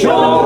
Show!